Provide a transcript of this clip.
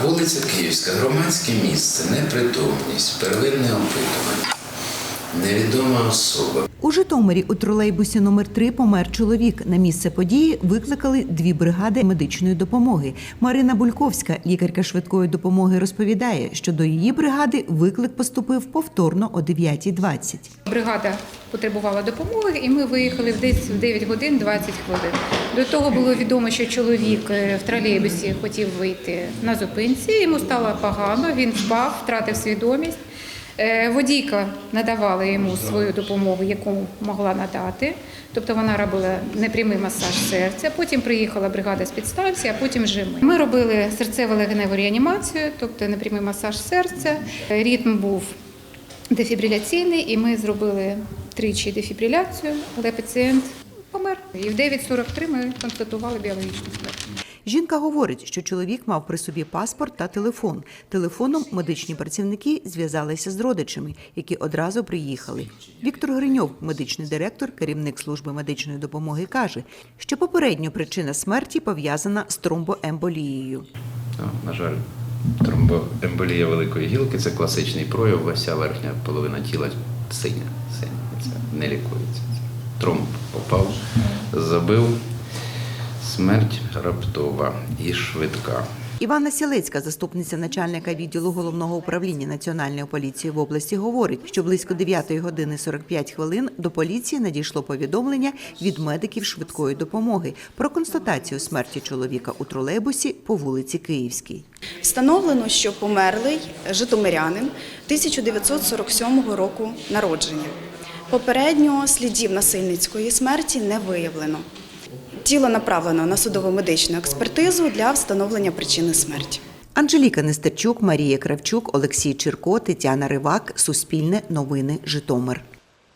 Вулиця Київська, громадське місце, непритомність, первинне опитування, невідома особа. У Житомирі у тролейбусі номер 3 помер чоловік. На місце події викликали дві бригади медичної допомоги. Марина Бульковська, лікарка швидкої допомоги, розповідає, що до її бригади виклик поступив повторно о 9.20. Бригада потребувала допомоги, і ми виїхали десь в 9 годин 20 хвилин. До того було відомо, що чоловік е, в тролейбусі хотів вийти на зупинці. Йому стало погано, він впав, втратив свідомість. Е, Водійка надавала йому свою допомогу, яку могла надати. Тобто вона робила непрямий масаж серця. Потім приїхала бригада з підстанції, а потім вже ми. Ми робили серцево-легеневу реанімацію, тобто непрямий масаж серця. Е, Ритм був дефібриляційний, і ми зробили тричі дефібриляцію, але пацієнт помер. І в 9.43 ми констатували біологічну смерть. Жінка говорить, що чоловік мав при собі паспорт та телефон. Телефоном медичні працівники зв'язалися з родичами, які одразу приїхали. Віктор Гриньов, медичний директор, керівник служби медичної допомоги, каже, що попередньо причина смерті пов'язана з тромбоемболією. Ну, на жаль, тромбоемболія великої гілки це класичний прояв, вся верхня половина тіла синя. синя. Це не лікується. Тромб попав, забив. Смерть раптова і швидка. Івана Сілецька, заступниця начальника відділу головного управління Національної поліції в області, говорить, що близько 9 години 45 хвилин до поліції надійшло повідомлення від медиків швидкої допомоги про констатацію смерті чоловіка у тролейбусі по вулиці Київській. Встановлено, що померлий житомирянин 1947 року народження. Попередньо слідів насильницької смерті не виявлено. Тіло направлено на судово-медичну експертизу для встановлення причини смерті. Анжеліка Нестерчук, Марія Кравчук, Олексій Чирко, Тетяна Ривак. Суспільне новини Житомир.